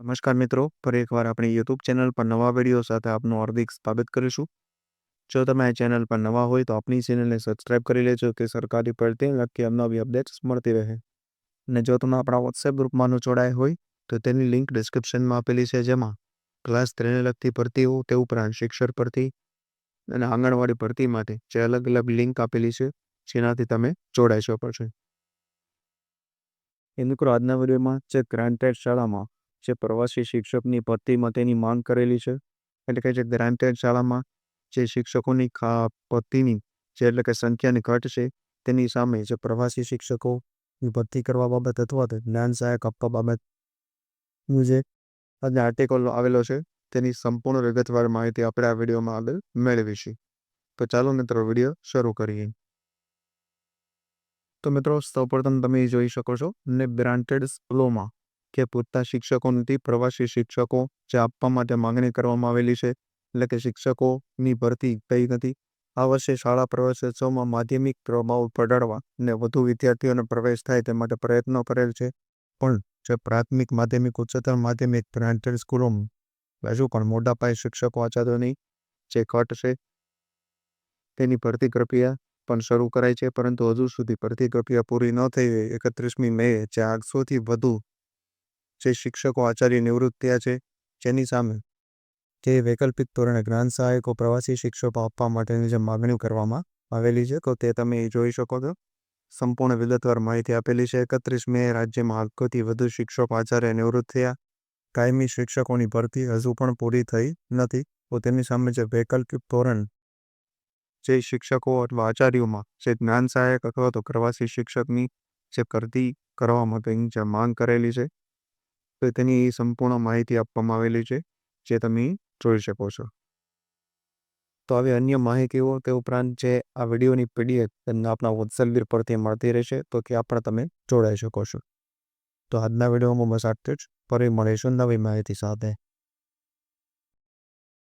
નમસ્કાર મિત્રો, ફરી એકવાર આપણી યુટ્યુબ ચેનલ પર નવા વીડિયો સાથે આપનું હાર્દિક સ્વાગત કરીશું. જો તમે આ ચેનલ પર નવા હોય તો આપણી ચેનલને સબસ્ક્રાઇબ કરી લેજો કે સરકારી પડતી લગતી અવનવી અપડેટ્સ મળતી રહે. અને જો તમે આપણા વોટ્સએપ ગ્રુપમાં જોડાય હોય તો તેની લિંક ડિસ્ક્રિપ્શનમાં આપેલી છે જેમાં ક્લાસ ત્રણે લગતી ભરતીઓ, તે ઉપરાંત શિક્ષક ભરતી અને આંગણવાડી ભરતી માટે જે અલગ અલગ લિંક આપેલી છે, જેનાથી તમે જોડાઈ શકો છો. એ મિત્રો, આજના વિડીયોમાં જે ગ્રાન્ટેડ શાળામાં જે પ્રવાસી શિક્ષકની ભરતી માટેની માંગ કરેલી છે. એટલે કે જે ગ્રાન્ટેડ શાળામાં જે શિક્ષકોની ભરતીની જે એટલે કે સંખ્યાની ઘટ છે, તેની સામે જે પ્રવાસી શિક્ષકોની ભરતી કરવા બાબત અથવા તો જ્ઞાન સહાયક આપવા બાબતનું જે આજે આર્ટિકલ આવેલો છે, તેની સંપૂર્ણ વિગતવાર માહિતી આપણે આ વિડીયોમાં આગળ મેળવીશું. તો ચાલો મિત્રો વીડિયો શરૂ કરીએ. તો મિત્રો સૌપ્રથમ તમે જોઈ શકો છો ને બ્રાન્ટેડ સ્કૂલોમાં કે પૂરતા શિક્ષકો નથી પ્રવાસી શિક્ષકો જે આપવા માટે માંગણી કરવામાં આવેલી છે, એટલે કે શિક્ષકોની ભરતી થઈ નથી. આ વર્ષે શાળા પ્રવેશોત્સવમાં માધ્યમિક પ્રભાવ પડાડવા અને વધુ વિદ્યાર્થીઓને પ્રવેશ થાય તે માટે પ્રયત્નો કરેલ છે. પણ જે પ્રાથમિક માધ્યમિક, ઉચ્ચતર માધ્યમિક બ્રાન્ટેડ સ્કૂલોમાં હજુ પણ મોટા પાયે શિક્ષકો આચાર્યોની જે ઘટ છે. તેની ભરતી પ્રક્રિયા પણ શરૂ કરાઈ છે, પરંતુ હજુ સુધી ભરતી પ્રક્રિયા પૂરી ન થઈ એકત્રીસમી મે જે આઠસોથી વધુ જે શિક્ષકો, આચાર્ય નિવૃત્ત થયા છે, જેની સામે જે વૈકલ્પિક ધોરણે જ્ઞાન સહાયકો, પ્રવાસી શિક્ષકો આપવા માટેની જે માગણી કરવામાં આવેલી છે, તો તે તમે જોઈ શકો છો. સંપૂર્ણ વિગતવાર માહિતી આપેલી છે. એકત્રીસ મે રાજ્યમાં આખોથી વધુ શિક્ષકો, આચાર્ય નિવૃત્ત થયા કાયમી શિક્ષકોની ભરતી હજુ પણ પૂરી થઈ નથી. તો તેની સામે જે વૈકલ્પિક ધોરણ જે શિક્ષકો અથવા આચાર્યોમાં જે જ્ઞાન સહાયક અથવા તો પ્રવાસી શિક્ષકની જે ભરતી કરવા માટેની જે માંગ કરેલી છે તો તેની સંપૂર્ણ માહિતી આપવામાં આવેલી છે, જે તમે જોઈ શકો છો. તો આવી અન્ય માહિતીઓ તે ઉપરાંત જે આ વિડીયોની પીડીએફ તમને આપણા વોટ્સએપ પરથી મળતી રહેશે, તો ત્યાં પણ તમે જોડાઈ શકો છો. તો આજના વિડીયોમાં બસ આટલું જ. ફરી મળીશું નવી માહિતી સાથે.